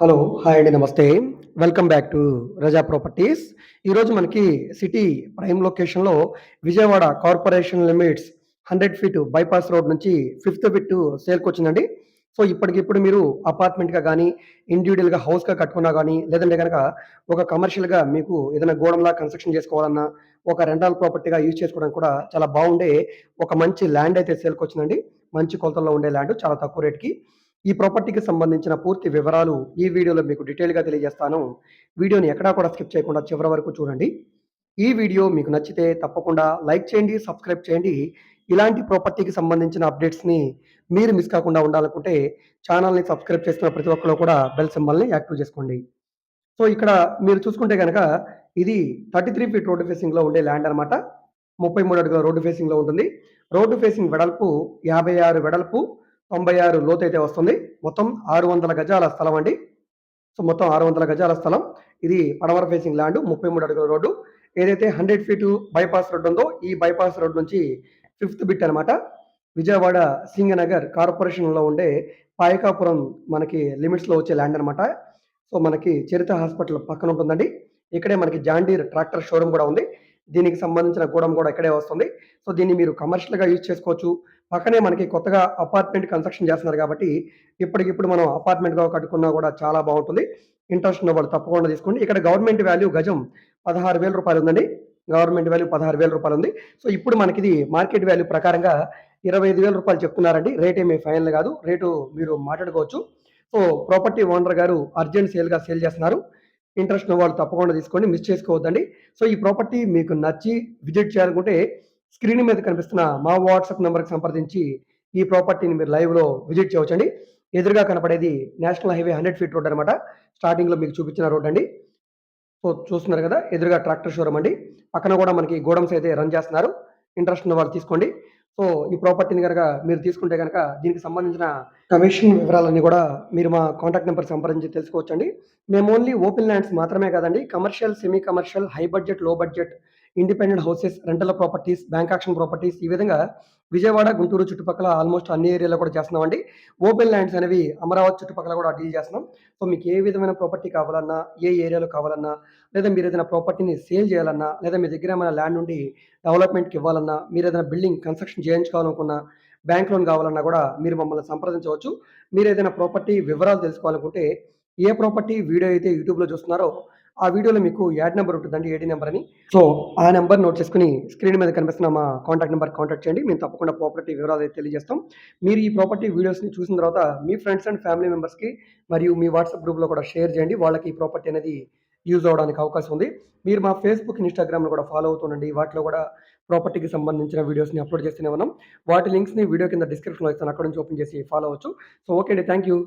Hello hi అండి నమస్తే. Welcome back to Raza properties ఈరోజు మనకి సిటీ ప్రైమ్ లొకేషన్లో Vijayawada corporation limits hundred feet bypass road నుంచి ఫిఫ్త్ ఫిట్ సేల్కి వచ్చిందండి. సో ఇప్పటికిప్పుడు మీరు అపార్ట్మెంట్గా కానీ ఇండివిజువల్గా హౌస్గా కట్టుకున్నా కానీ లేదంటే కనుక ఒక కమర్షియల్గా మీకు ఏదైనా గోడంలా కన్స్ట్రక్షన్ చేసుకోవాలన్నా ఒక రెంటల్ ప్రాపర్టీగా యూజ్ చేసుకోవడానికి కూడా చాలా బాగుండే ఒక మంచి ల్యాండ్ అయితే సేల్కి వచ్చిందండి. మంచి కొలతల్లో ఉండే ల్యాండ్ చాలా తక్కువ రేట్కి. ఈ ప్రాపర్టీకి సంబంధించిన పూర్తి వివరాలు ఈ వీడియోలో మీకు డీటెయిల్గా తెలియజేస్తాను. వీడియోని ఎక్కడా కూడా స్కిప్ చేయకుండా చివరి వరకు చూడండి. ఈ వీడియో మీకు నచ్చితే తప్పకుండా లైక్ చేయండి సబ్స్క్రైబ్ చేయండి. ఇలాంటి ప్రాపర్టీకి సంబంధించిన అప్డేట్స్ని మీరు మిస్ కాకుండా ఉండాలనుకుంటే ఛానల్ని సబ్స్క్రైబ్ చేస్తున్న ప్రతి ఒక్కరు కూడా బెల్ సింబల్ని యాక్టివ్ చేసుకోండి. సో ఇక్కడ మీరు చూసుకుంటే కనుక ఇది థర్టీ త్రీ ఫీట్ రోడ్డు ఫేసింగ్లో ఉండే ల్యాండ్ అనమాట ముప్పై మూడు అడుగుల రోడ్డు ఫేసింగ్లో ఉంటుంది. రోడ్డు ఫేసింగ్ వెడల్పు యాభై ఆరు వెడల్పు. తొంభై ఆరు లోతైతే వస్తుంది. మొత్తం ఆరు వందల గజాల స్థలం అండి. సో మొత్తం ఆరు వందల గజాల స్థలం. ఇది పడమర ఫేసింగ్ ల్యాండ్ ముప్పై మూడు అడుగుల రోడ్డు. ఏదైతే హండ్రెడ్ ఫీటు బైపాస్ రోడ్ ఉందో ఈ బైపాస్ రోడ్ నుంచి ఫిఫ్త్ బిట్ అనమాట విజయవాడ సింగనగర్ కార్పొరేషన్లో ఉండే పాయకాపురం మనకి లిమిట్స్లో వచ్చే ల్యాండ్ అనమాట సో మనకి చరిత హాస్పిటల్ పక్కన ఉంటుందండి. ఇక్కడే మనకి జాండీర్ ట్రాక్టర్ షోరూమ్ కూడా ఉంది. దీనికి సంబంధించిన గూడెం కూడా ఇక్కడే వస్తుంది. సో దీన్ని మీరు కమర్షియల్గా యూజ్ చేసుకోవచ్చు. పక్కనే మనకి కొత్తగా అపార్ట్మెంట్ కన్స్ట్రక్షన్ చేస్తున్నారు కాబట్టి ఇప్పటికిప్పుడు మనం అపార్ట్మెంట్గా కట్టుకున్నా కూడా చాలా బాగుంటుంది. ఇంట్రెస్ట్ ఉన్న వాళ్ళు తప్పకుండా తీసుకోండి. ఇక్కడ గవర్నమెంట్ వాల్యూ గజం పదహారు వేల రూపాయలు ఉందండి. గవర్నమెంట్ వాల్యూ పదహారు వేల రూపాయలు ఉంది. సో ఇప్పుడు మనకి ఇది మార్కెట్ వాల్యూ ప్రకారంగా ఇరవై ఐదు వేల రూపాయలు చెప్తున్నారండి. రేట్ ఏమీ ఫైనల్ కాదు. రేటు మీరు మాట్లాడుకోవచ్చు. సో ప్రాపర్టీ ఓనర్ గారు అర్జెంట్ సేల్గా సేల్ చేస్తున్నారు. ఇంట్రెస్ట్ ఉన్న వాళ్ళు తప్పకుండా తీసుకోండి. మిస్ చేసుకోవద్దండి. సో ఈ ప్రాపర్టీ మీకు నచ్చి విజిట్ చేయాలనుకుంటే స్క్రీన్ మీద కనిపిస్తున్న మా వాట్సాప్ నెంబర్కి సంప్రదించి ఈ ప్రాపర్టీని మీరు లైవ్లో విజిట్ చేయవచ్చండి. ఎదురుగా కనపడేది national highway hundred feet road అనమాట స్టార్టింగ్లో మీకు చూపించిన రోడ్ అండి. సో చూస్తున్నారు కదా ఎదురుగా ట్రాక్టర్ షోరూమ్ అండి. పక్కన కూడా మనకి గోడమ్స్ అయితే రన్ చేస్తున్నారు. ఇంట్రెస్ట్ ఉన్న వాళ్ళు తీసుకోండి. సో ఈ ప్రాపర్టీని కనుక మీరు తీసుకుంటే కనుక దీనికి సంబంధించిన కమిషన్ వివరాలన్నీ కూడా మీరు మా కాంటాక్ట్ నెంబర్ సంప్రదించి తెలుసుకోవచ్చండి. మేము ఓన్లీ ఓపెన్ ల్యాండ్స్ మాత్రమే కాదండి. కమర్షియల్ సెమీ కమర్షియల్ హై బడ్జెట్లో budget independent houses rental properties bank auction properties ఈ విధంగా విజయవాడ గుంటూరు చుట్టుపక్కల ఆల్మోస్ట్ అన్ని ఏరియాలో కూడా చేస్తున్నామండి. ఓపెన్ ల్యాండ్స్ అనేవి అమరావతి చుట్టుపక్కల కూడా డీల్ చేస్తున్నాం. సో మీకు ఏ విధమైన ప్రాపర్టీ కావాలన్నా ఏ ఏరియాలో కావాలన్నా లేదా మీరు ఏదైనా ప్రాపర్టీని సేల్ చేయాలన్నా లేదా మీ దగ్గర ఏమైనా ల్యాండ్ నుండి డెవలప్మెంట్కి ఇవ్వాలన్నా మీరు ఏదైనా బిల్డింగ్ కన్స్ట్రక్షన్ చేయించుకోవాలనుకున్నా బ్యాంక్ లోన్ కావాలన్నా కూడా మీరు మమ్మల్ని సంప్రదించవచ్చు. మీరు ఏదైనా ప్రాపర్టీ వివరాలు తెలుసుకోవాలనుకుంటే ఏ ప్రాపర్టీ వీడియో అయితే యూట్యూబ్లో చూస్తున్నారో ఆ వీడియోలో మీకు యాడ్ నెంబర్ ఉంటుందండి ఏడీ నెంబర్ అని. సో ఆ నెంబర్ నోట్ చేసుకుని స్క్రీన్ మీద కనిపిస్తున్న మా కాంటాక్ట్ నెంబర్ కాంటాక్ట్ చేయండి. మేము తప్పకుండా ప్రాపర్టీ వివరాలు అయితే తెలియజేస్తాం. మీరు ఈ ప్రాపర్టీ వీడియోస్ని చూసిన తర్వాత మీ ఫ్రెండ్స్ అండ్ ఫ్యామిలీ మెంబర్స్కి మరియు మీ వాట్సాప్ గ్రూప్లో కూడా షేర్ చేయండి. వాళ్ళకి ఈ ప్రాపర్టీ అనేది యూజ్ అవ్వడానికి అవకాశం ఉంది. మీరు మా ఫేస్బుక్ ఇన్స్టాగ్రామ్లో కూడా ఫాలో అవుతుండండి వాటిలో కూడా ప్రాపర్టీకి సంబంధించిన వీడియోస్ని అప్లోడ్ చేస్తూనే ఉన్నాం. వాటి లింక్స్ని వీడియో కింద డిస్క్రిప్షన్లో ఇస్తాను. అక్కడ నుంచి ఓపెన్ చేసి ఫాలో అవచ్చు సో ఓకే అండి. Thank you.